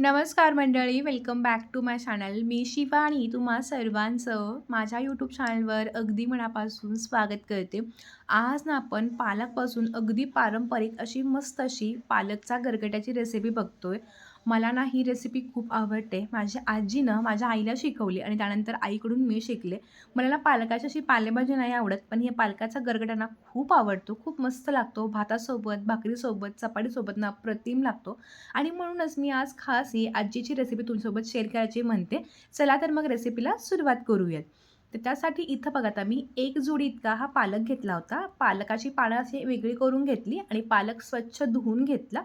नमस्कार मंडळी welcome back to my channel मी शिवानी तुम्हा सर्वांचं माझ्या यूट्यूब चॅनलवर अगदी मनापासून स्वागत करते. आज ना आपण पालकपासून अगदी पारंपरिक अशी मस्त अशी पालकचा गरगट्याची रेसिपी बघतोय. मला ना ही रेसिपी खूप आवडते. माझ्या आजीनं माझ्या आईला शिकवली आणि त्यानंतर आईकडून मी शिकले. मला ना पालकाची अशी पालेभाजी नाही आवडत पण हे पालकाचा गरगटाना खूप आवडतो. खूप मस्त लागतो. भातासोबत भाकरीसोबत चपातीसोबत ना अप्रतिम लागतो. आणि म्हणूनच मी आज खास ही आजीची रेसिपी तुमच्यासोबत शेअर करायची म्हणते. चला तर मग रेसिपीला सुरुवात करूयात. तर त्यासाठी इथं बघा आता मी एक जोडी इतका हा पालक घेतला होता. पालकाची पानं असे वेगळी करून घेतली आणि पालक स्वच्छ धुवून घेतला.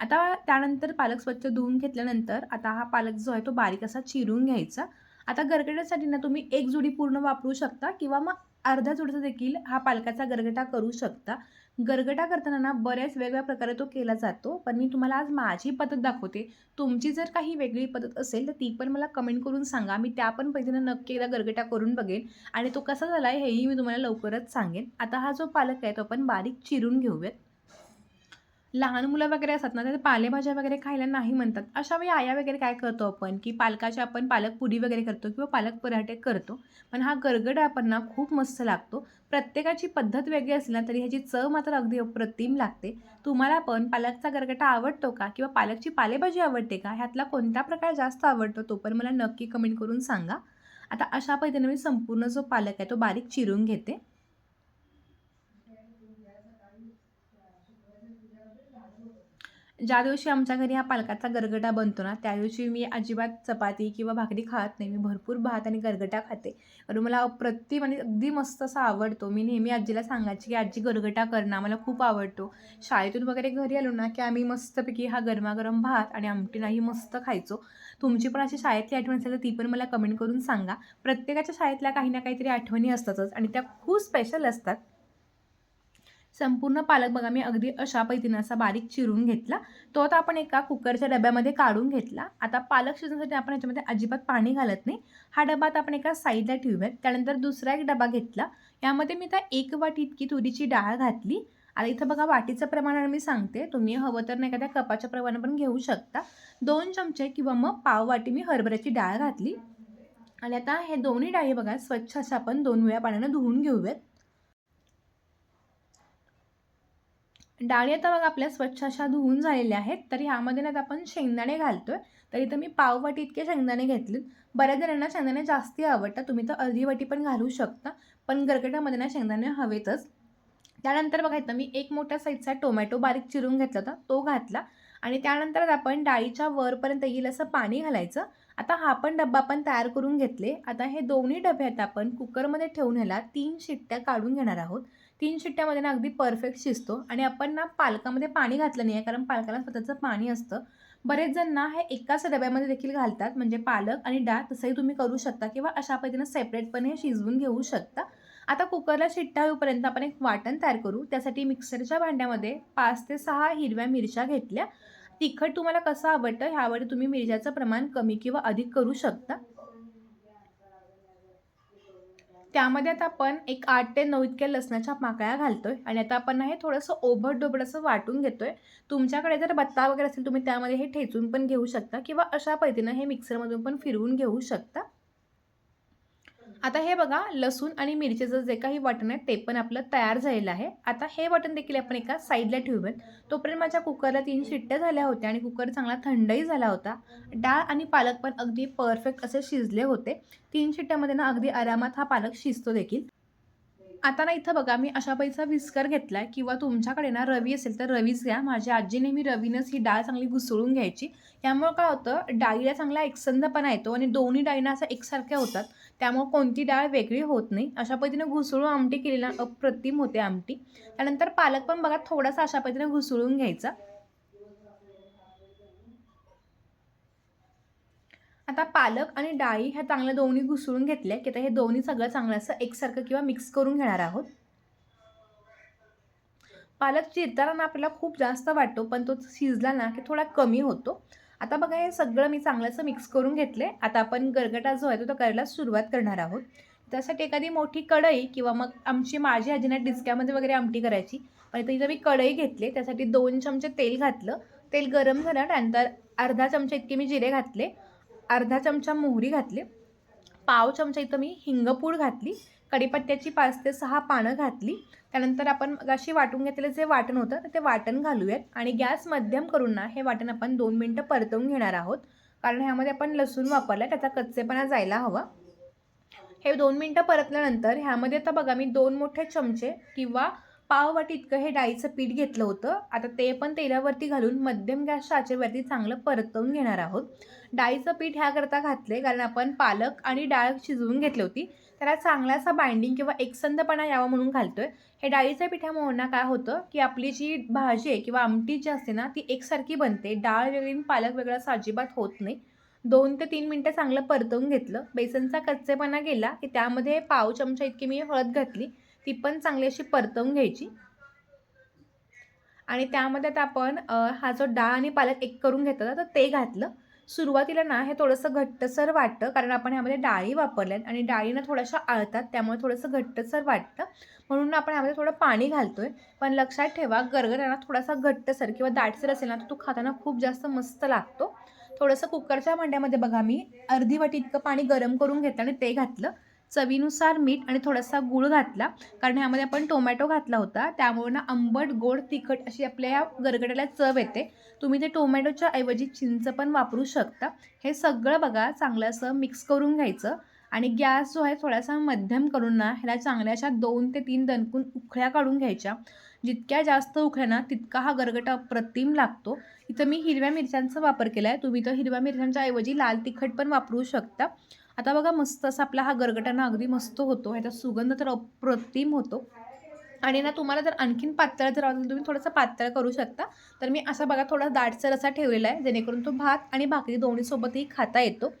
आता त्यानंतर पालक स्वच्छ धुवून घेतल्यानंतर आता हा पालक जो आहे तो बारीक असा चिरून घ्यायचा. आता गरगट्यासाठी ना तुम्ही एक जोडी पूर्ण वापरू शकता किंवा मग अर्धा जोडीचा देखील हा पालकाचा गरगटा करू शकता. गरगटा करताना ना बऱ्याच वेगळ्या प्रकारे तो केला जातो. पण मी तुम्हाला आज माझी पद्धत दाखवते. तुमची जर काही वेगळी पद्धत असेल तर ती पण मला कमेंट करून सांगा. मी त्या पण पद्धतीनं नक्की एकदा गरगटा करून बघेन. आणि तो कसा झाला आहे हेही मी तुम्हाला लवकरच सांगेन. आता हा जो पालक आहे तो आपण बारीक चिरून घेऊयात. लहान मुलं वगैरे असतात ना तर पालेभाज्या वगैरे खायला नाही म्हणतात. अशा वेळी आया वगैरे काय करतो आपण की पालकाचे आपण पालक पुरी वगैरे करतो किंवा पालक पराठे करतो पण हा गरगड आपण ना खूप मस्त लागतो. प्रत्येकाची पद्धत वेगळी असली ना तरी ह्याची चव मात्र अगदी अप्रतिम लागते. तुम्हाला पण पालकचा गरगटा आवडतो का? किंवा पालकची पालेभाजी आवडते का? ह्यातला कोणता प्रकार जास्त आवडतो तो पण मला नक्की कमेंट करून सांगा. आता अशा पद्धतीने मी संपूर्ण जो पालक आहे तो बारीक चिरून घेते. ज्या दिवशी आमच्या घरी हा पालकाचा गरगटा बनतो ना त्या दिवशी मी अजिबात चपाती किंवा भाकरी खात नाही. मी भरपूर भात आणि गरगटा खाते. कारण मला अप्रतिम आणि अगदी मस्त असा आवडतो. मी नेहमी आजीला सांगायची की आजी गरगटा करणं मला खूप आवडतो. शाळेतून वगैरे घरी आलो ना की आम्ही मस्तपैकी हा गरमागरम भात आणि आमटी नाही मस्त खायचो. तुमची पण अशी शाळेतली आठवण असेल तर ती पण मला कमेंट करून सांगा. प्रत्येकाच्या शाळेतल्या काही ना काहीतरी आठवणी असतातच आणि त्या खूप स्पेशल असतात. संपूर्ण पालक बघा मी अगदी अशा पद्धतीनं असा बारीक चिरून घेतला. तो आता आपण एका कुकरच्या डब्यामध्ये काढून घेतला. आता पालक शिजण्यासाठी आपण याच्यामध्ये अजिबात पाणी घालत नाही. हा डबा आता आपण एका साईडला ठेवूयात. त्यानंतर दुसरा एक डबा घेतला. यामध्ये मी त्या एक वाटी इतकी तुरीची डाळ घातली. आता इथं बघा वाटीचं प्रमाण मी सांगते. तुम्ही हवं तर नाही एखाद्या कपाच्या प्रमाण पण घेऊ शकता. दोन चमचे किंवा मग पाव वाटी मी हरभऱ्याची डाळ घातली. आणि आता हे दोन्ही डाळी बघा स्वच्छ असं आपण दोन वेळा पाण्यानं धुवून घेऊयात. डाळी आता बघा आपल्या स्वच्छ अशा धुवून झालेल्या आहेत तर ह्यामध्ये ना आपण शेंगदाणे घालतो आहे तर इथं मी पाव वाटी इतके शेंगदाणे घेतले बऱ्याच जणांना शेंगदाणे जास्ती आवडतात तुम्ही तर अर्धी वाटी पण घालू शकता. पण गरगटामध्ये ना शेंगदाणे हवेतच. त्यानंतर बघा इथं मी एक मोठ्या साईजचा टोमॅटो बारीक चिरून घेतला होता तो घातला. आणि त्यानंतर आपण डाळीच्या वरपर्यंत येईल असं पाणी घालायचं. आता हा पण डब्बा आपण तयार करून घेतले. आता हे दोन्ही डबे आहेत आपण कुकरमध्ये ठेवून ह्याला तीन शिट्ट्या काढून घेणार आहोत. तीन शिट्ट्यामध्ये ना अगदी परफेक्ट शिजतो. आणि आपण ना पालकामध्ये पाणी घातलं नाही आहे कारण पालकाला स्वतःचं पाणी असतं. बरेच जण ना हे एकाच डब्यामध्ये देखील घालतात म्हणजे पालक आणि डाळ तसंही तुम्ही करू शकता किंवा अशा पद्धतीनं सेपरेटपणे हे शिजवून घेऊ शकता. आता कुकरला शिट्ट्या होईपर्यंत आपण एक वाटण तयार करू. त्यासाठी मिक्सरच्या भांड्यामध्ये पाच ते सहा हिरव्या मिरच्या घेतल्या. तिखट तुम्हाला कसं आवडतं ह्यावर तुम्ही मिरच्याचं प्रमाण कमी किंवा अधिक करू शकता. त्यामध्ये आता आपण एक आठ ते नऊ इतक्या लसणाच्या पाकळ्या घालतोय. आणि आता आपण हे थोडंसं ओबड डोबड असं वाटून घेतोय. तुमच्याकडे जर बत्ता वगैरे असेल तुम्ही त्यामध्ये हे ठेचून पण घेऊ शकता किंवा अशा पद्धतीनं हे मिक्सरमधून पण फिरवून घेऊ शकता. आता हे बघा लसूण आणि मिरचीचं जे काही वाटण आहे ते पण आपलं तयार झालेलं आहे. आता हे वाटण देखील आपण एका साईडला ठेवूयात. तोपर्यंत माझ्या कुकरला तीन शिट्ट्या झाल्या होत्या आणि कुकर चांगला थंडही झाला होता. डाळ आणि पालक पण अगदी परफेक्ट असे शिजले होते. तीन शिट्ट्यामध्ये ना अगदी आरामात हा पालक शिजतो देखील. आता ना इथं बघा मी अशा पैसा विस्कर घेतला आहे किंवा तुमच्याकडे ना रवी असेल तर रवीच घ्या. माझ्या आजीने मी रवीनंच ही डाळ चांगली घुसळून घ्यायची. त्यामुळं काय होतं डाळीला चांगला एकसंदपणा येतो आणि दोन्ही डाळीना असं एकसारख्या होतात. त्यामुळं कोणती डाळ वेगळी होत नाही. अशा पद्धतीने घुसळून आमटी केलेला अप्रतिम होते आमटी. त्यानंतर पालक पण बघा थोडासा अशा पद्धतीने घुसळून घ्यायचा. आता पालक आणि डाळी ह्या चांगल्या दोन्ही घुसळून घेतल्या की आता हे दोन्ही सगळं चांगलं असं एकसारखं किंवा मिक्स करून घेणार आहोत. पालक चिरताना आपल्याला खूप जास्त वाटतो पण तो शिजला ना की थोडा कमी होतो. आता बघा हे सगळं मी चांगल्याचं मिक्स करून घेतले आता आपण गरगटा जो आहे तो करायला सुरुवात करणार आहोत. त्यासाठी एखादी मोठी कढई किंवा मग आमची माझी आजीने डिस्क्यामध्ये वगैरे आमटी करायची पण इथं इथं मी कढई घेतली. त्यासाठी दोन चमचे तेल घातलं. तेल गरम झालं त्यानंतर अर्धा चमचा इतके मी जिरे घातले. अर्धा चमचा मोहरी घातली. पाव चमचा इथं मी हिंगपूड घातली. कढीपत्त्याची पाच ते सहा पानं घातली. त्यानंतर आपण अशी वाटून घेतलेलं जे वाटण होतं तर ते वाटण घालूयात. आणि गॅस मध्यम करून ना हे वाटण आपण दोन मिनटं परतवून घेणार आहोत. कारण ह्यामध्ये आपण लसूण वापरला त्याचा कच्चेपणा जायला हवा. हे दोन मिनटं परतल्यानंतर ह्यामध्ये आता बघा मी दोन मोठे चमचे किंवा पाववाटी इतकं हे डाळीचं पीठ घेतलं होतं. आता ते पण तेलावरती घालून मध्यम गॅस साचेवरती चांगलं परतवून घेणार आहोत. डाळीचं पीठ ह्याकरता घातले कारण आपण पालक आणि डाळ शिजवून घेतली होती. त्याला चांगलासा बाइंडिंग किंवा एकसंधपणा यावा म्हणून घालतोय. हे डाळीच्या पिठामुळे ना काय होतं की आपली जी भाजी आहे किंवा आमटी जी असते ना ती एकसारखी बनते. डाळ वेगळी पालक वेगळा साजिबात अजिबात होत नाही. दोन ते तीन मिनटं चांगलं परतवून घेतलं. बेसनचा कच्चेपणा गेला की त्यामध्ये पाव चमचा इतकी मी हळद घातली. ती पण चांगली अशी परतवून घ्यायची. आणि त्यामध्ये आता आपण हा जो डाळ आणि पालक एक करून घेतला तर ते घातलं. सुरुवातीला ना हे थोडंसं घट्टसर वाटतं कारण आपण ह्यामध्ये डाळी वापरल्यात आणि डाळीनं थोड्याशा आळतात त्यामुळे थोडंसं घट्टसर वाटतं. म्हणून आपण ह्यामध्ये थोडं पाणी घालतोय. पण लक्षात ठेवा गरगऱ्याना थोडासा घट्टसर किंवा दाटसर असेल ना तर तो खाताना खूप जास्त मस्त लागतो. थोडंसं कुकरच्या भांड्यामध्ये बघा मी अर्धी वाटी इतकं पाणी गरम करून घेतलं आणि ते घातलं. चवीनुसार मीठ आणि थोडासा गूळ घातला. कारण ह्यामध्ये आपण टोमॅटो घातला होता. त्यामुळे ना आंबट गोड तिखट अशी आपल्या या गरगड्याला चव येते. तुम्ही ते टोमॅटोच्या ऐवजी चिंच पण वापरू शकता. हे सगळं बघा चांगलं असं मिक्स करून घ्यायचं. आणि गॅस जो आहे थोडासा मध्यम करून ना ह्याला चांगल्या अशा दोन ते तीन दणकून उखळ्या काढून घ्यायच्या. जितक्या जास्त उखळ्या ना तितका हा गरगटा अप्रतिम लागतो. इथं मी हिरव्या मिरच्यांचा वापर केला आहे तुम्ही तर हिरव्या मिरच्यांच्या ऐवजी लाल तिखट पण वापरू शकता. आता बघा मस्त असा आपला हा गरगटाना अगदी मस्त होतो. ह्याचा सुगंध तर अप्रतिम होतो. आणि ना तुम्हाला जर आणखीन पातळ जर असेल तुम्ही थोडंसं पातळ करू शकता. तर मी असा बघा थोडा दाटसर असा ठेवलेला आहे जेणेकरून तो भात आणि भाकरी दोन्हीसोबतही खाता येतो.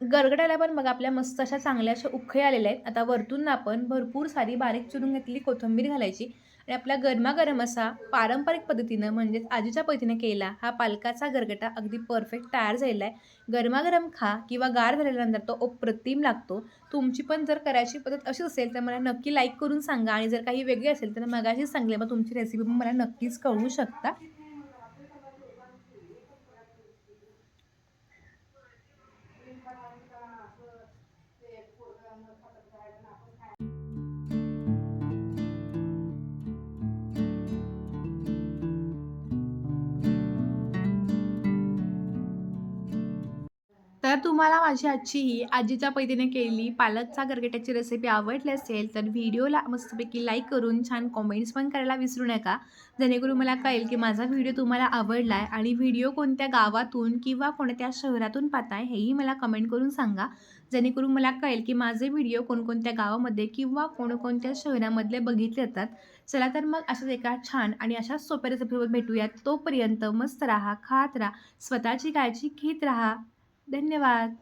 गरगडायला पण बघा आपल्या मस्त अशा चांगल्या अशा उखळे आलेल्या आहेत. आता वरतून ना आपण भरपूर सारी बारीक चिरून घेतलेली कोथिंबीर घालायची. आणि आपला गरमागरम असा पारंपरिक पद्धतीनं म्हणजेच आजीच्या पद्धतीनं केला हा पालकाचा गरगटा अगदी परफेक्ट तयार झालेला आहे. गरमागरम खा किंवा गार झाल्यानंतर तो अप्रतिम लागतो. तुमची पण जर करायची पद्धत अशी असेल तर मला नक्की लाईक करून सांगा. आणि जर काही वेगळी असेल तर मगाशीच सांगले मग तुमची रेसिपी पण मला नक्कीच कळवू शकता. तुम्हाला माझी आजची ही आजीच्या पद्धतीने केलेली पालकचा गरगट्याची रेसिपी आवडली असेल तर व्हिडिओला मस्तपैकी लाईक करून छान कॉमेंट्स पण करायला विसरू नका. जेणेकरून मला कळेल की माझा व्हिडिओ तुम्हाला आवडला आहे आणि व्हिडिओ कोणत्या गावातून किंवा कोणत्या शहरातून पाहताय हेही मला कमेंट करून सांगा. जेणेकरून मला कळेल की माझे व्हिडिओ कोणकोणत्या गावामध्ये किंवा कोणकोणत्या शहरामधले बघितले जातात. चला तर मग अशाच एका छान आणि अशाच सोप्या रेसिपीवर भेटूयात. तोपर्यंत मस्त राहा खात राहा स्वतःची काळजी घेत राहा. धन्यवाद.